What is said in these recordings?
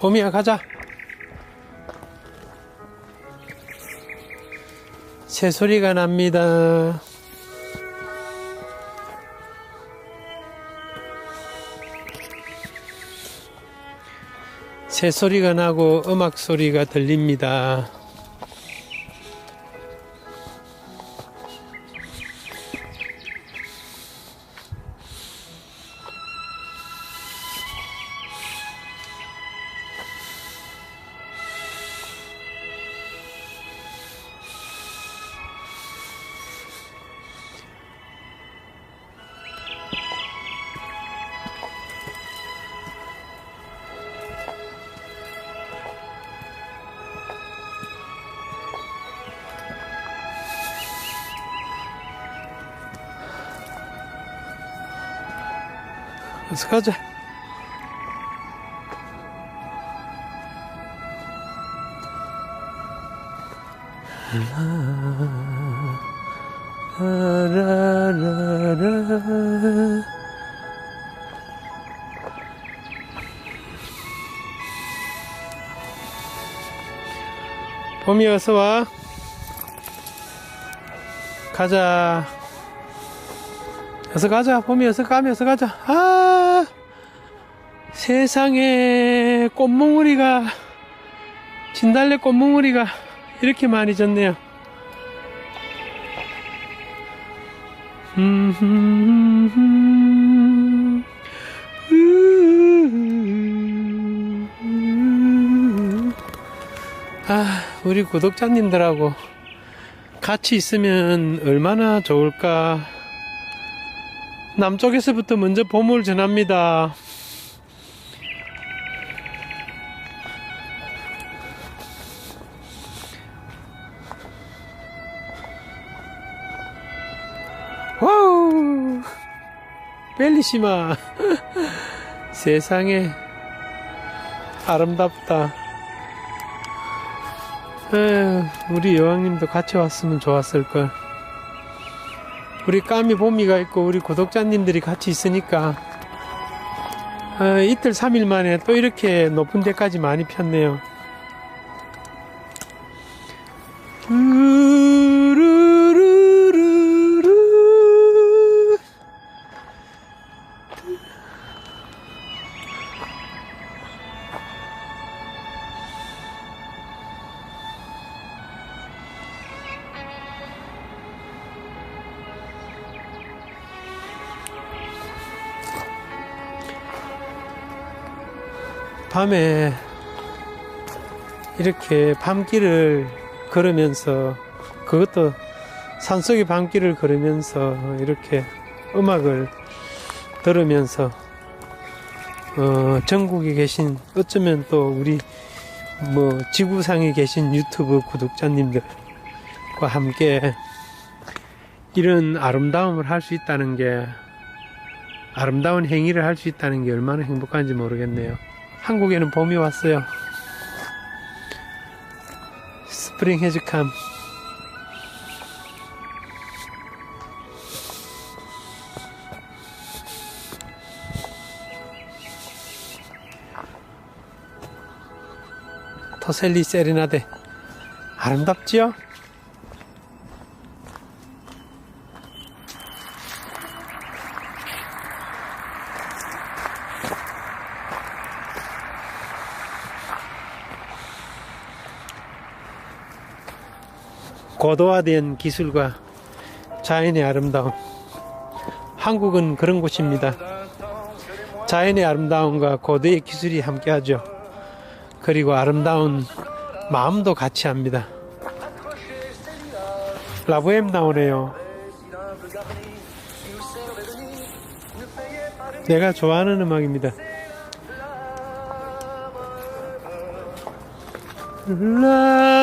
봄이야 가자. 새소리가 납니다. 새소리가 나고 음악 소리가 들립니다 어서 가자. 봄이 어서 와. 가자 어서 가자 봄이 어서 가면 어서 가자. 아 세상에 꽃몽우리가 진달래 꽃몽우리가 이렇게 많이 졌네요. 음, 아, 우리 구독자님들하고 같이 있으면 얼마나 좋을까. 남쪽에서부터 먼저 봄을 전합니다. 와우! 벨리시마! 세상에 아름답다. 에휴, 우리 여왕님도 같이 왔으면 좋았을걸. 우리 까미 봄이가 있고 우리 구독자님들이 같이 있으니까 아, 이틀 3일 만에 또 이렇게 높은 데까지 많이 폈네요. 루 밤에 이렇게 밤길을 걸으면서 그것도 산속의 밤길을 걸으면서 이렇게 음악을 들으면서 어, 전국에 계신 어쩌면 또 우리 뭐 지구상에 계신 유튜브 구독자님들과 함께 이런 아름다움을 할 수 있다는 게 아름다운 행위를 할 수 있다는 게 얼마나 행복한지 모르겠네요. 한국에는 봄이 왔어요. 스프링 해즈 캄. 토셀리 세레나데 아름답지요? 고도화된 기술과 자연의 아름다움. 한국은 그런 곳입니다. 자연의 아름다움과 고도의 기술이 함께하죠. 그리고 아름다운 마음도 같이 합니다. 라브엠 나오네요. 내가 좋아하는 음악입니다. 라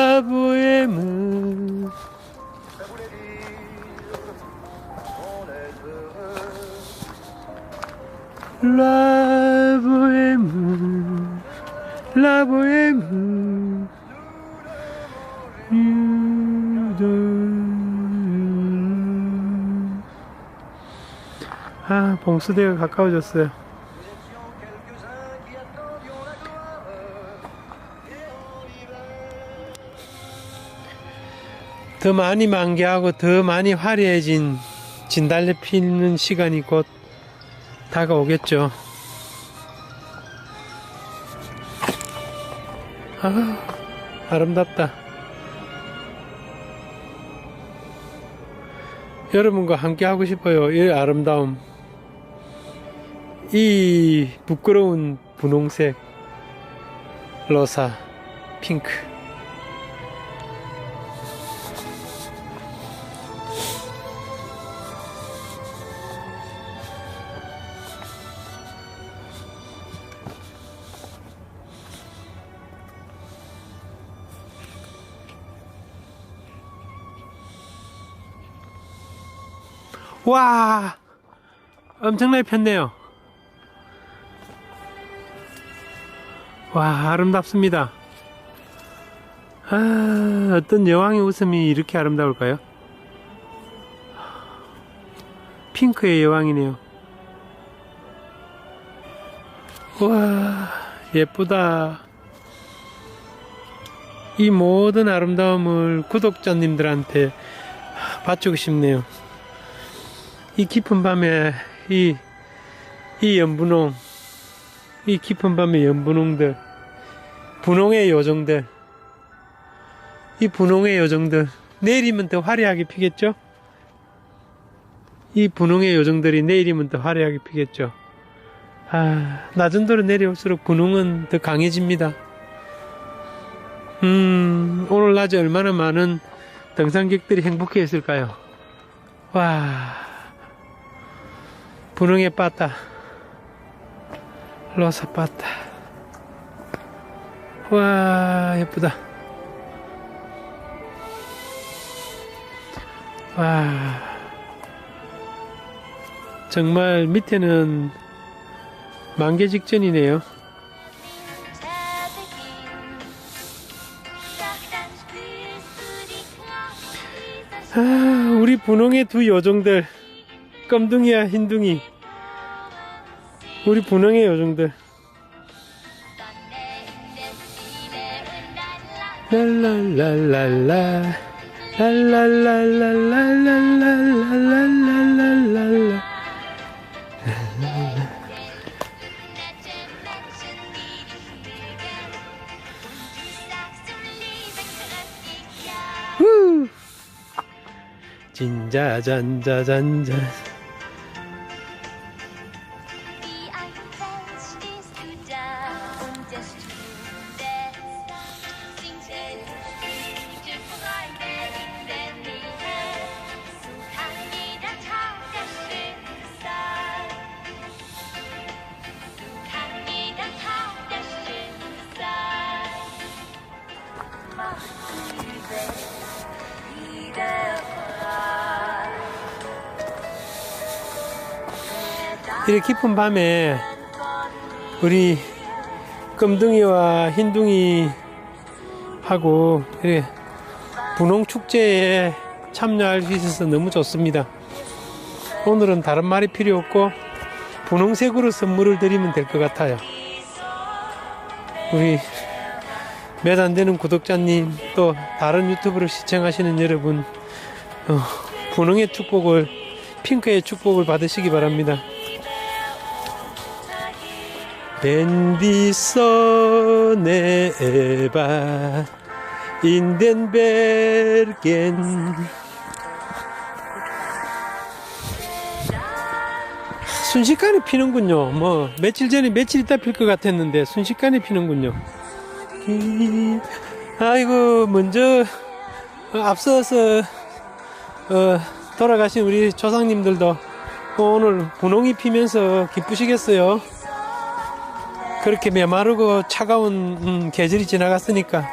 라브엠은 라브엠은 유도 아 봉수대가 가까워졌어요 더 많이 만개하고 더 많이 화려해진 진달래 피는 시간이 곧 다가오겠죠. 아, 아름답다. 여러분과 함께 하고 싶어요. 이 아름다움. 이 부끄러운 분홍색, 로사, 핑크. 와! 엄청나게 폈네요. 와, 아름답습니다. 아, 어떤 여왕의 웃음이 이렇게 아름다울까요? 핑크의 여왕이네요. 와, 예쁘다. 이 모든 아름다움을 구독자님들한테 바치고 싶네요. 이 깊은 밤에 이, 이 연분홍, 이 깊은 밤의 연분홍들, 분홍의 요정들, 이 분홍의 요정들, 내일이면 더 화려하게 피겠죠? 이 분홍의 요정들이 내일이면 더 화려하게 피겠죠? 아, 낮은 도로 내려올수록 분홍은 더 강해집니다. 음, 오늘 낮에 얼마나 많은 등산객들이 행복해 했을까요? 와. 분홍에 빠따 로사 빠따 와 예쁘다. 와. 정말 밑에는 만개 직전이네요. 아 우리 분홍의 두 요정들 껌둥이야 흰둥이. 우리 분홍의 요정들. 랄랄랄랄라. 랄랄랄랄랄랄랄랄랄랄랄라. 후. 진자잔자잔자 이렇게 깊은 밤에 우리 금둥이와 흰둥이 하고 분홍 축제에 참여할 수 있어서 너무 좋습니다. 오늘은 다른 말이 필요 없고 분홍색으로 선물을 드리면 될 것 같아요. 우리 몇 안 되는 구독자님 또 다른 유튜브를 시청하시는 여러분 어, 분홍의 축복을 핑크의 축복을 받으시기 바랍니다. In den Bergen. 순식간에 피는군요. 뭐 며칠 전에 며칠 있다 필 것 같았는데 순식간에 피는군요. 음, 아이고 먼저 어, 앞서서 어, 돌아가신 우리 조상님들도 오늘 분홍이 피면서 기쁘시겠어요. 그렇게 메마르고 차가운 음, 계절이 지나갔으니까